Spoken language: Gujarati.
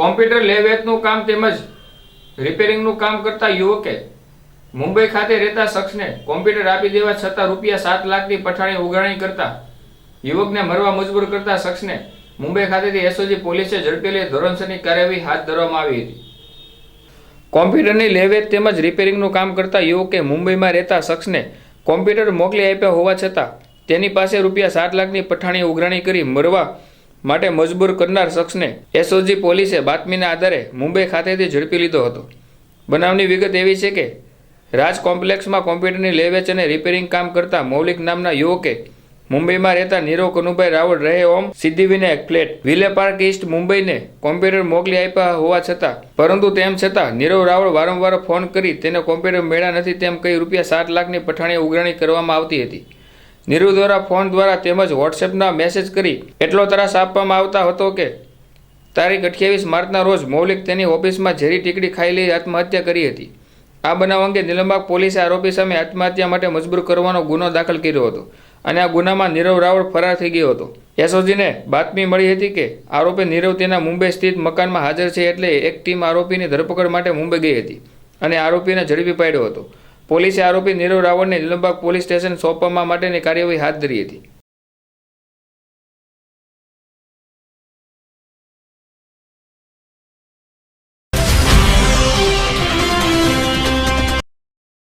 કોમ્પ્યુટર લેવેચનું કામ તેમજ રિપેરિંગનું કામ કરતા યુવકે મુંબઈ ખાતે રહેતા શખ્સને કોમ્પ્યુટર આપી દેવા છતાં રૂપિયા સાત લાખની પઠાણી ઉઘરાણી કરતા યુવકને મરવા મજબૂર કરતા શખ્સને મુંબઈ ખાતેથી એસઓજી પોલીસે ઝડપી લઈ ધોરણસરની કાર્યવાહી હાથ ધરવામાં આવી હતી. કોમ્પ્યુટરની લેવેચ તેમજ રિપેરિંગનું કામ કરતા યુવકે મુંબઈમાં રહેતા શખ્સને કોમ્પ્યુટર મોકલી આપ્યા હોવા છતાં તેની પાસે રૂપિયા સાત લાખની પઠાણી ઉઘરાણી કરી મરવા માટે મજબૂર કરનાર શખ્સને એસઓજી પોલીસે બાતમીના આધારે મુંબઈ ખાતેથી ઝડપી લીધો હતો. બનાવની વિગત એવી છે કે, રાજ કોમ્પ્લેક્સમાં કોમ્પ્યુટરની લેવેચ અને રિપેરિંગ કામ કરતા મૌલિક નામના યુવકે મુંબઈમાં રહેતા નીરવ કનુભાઈ રાવળ રહે ઓમ સિદ્ધિવિનાયક ફ્લેટ. વિલે પાર્ક ઈસ્ટ મુંબઈને કોમ્પ્યુટર મોકલી આપ્યા હોવા છતાં, પરંતુ તેમ છતાં નીરવ રાવળ વારંવાર ફોન કરી તેને કોમ્પ્યુટર મળ્યા નથી તેમ કહી રૂપિયા સાત લાખની પઠાણી ઉઘરાણી કરવામાં આવતી હતી. નીરવ દ્વારા ફોન દ્વારા તેમજ વોટ્સએપના મેસેજ કરી એટલો ત્રાસ આપવામાં આવતા હતો કે તારીખ અઠ્યાવીસ માર્ચના રોજ મૌલિક તેની ઓફિસમાં ઝેરી ટીકડી ખાઈ આત્મહત્યા કરી હતી. આ બનાવ અંગે નિલંબાગ પોલીસે આરોપી સામે આત્મહત્યા માટે મજબૂર કરવાનો ગુનો દાખલ કર્યો હતો અને આ ગુનામાં નીરવ રાવળ ફરાર થઈ ગયો હતો. એસઓજીને બાતમી મળી હતી કે આરોપી નીરવ તેના મુંબઈ સ્થિત મકાનમાં હાજર છે એટલે એક ટીમ આરોપીની ધરપકડ માટે મુંબઈ ગઈ હતી અને આરોપીને ઝડપી પાડ્યો હતો. પોલીસે આરોપી નીરવ રાવળને નિલંબાગ પોલીસ સ્ટેશન સોંપવા માટેની કાર્યવાહી હાથ ધરી હતી.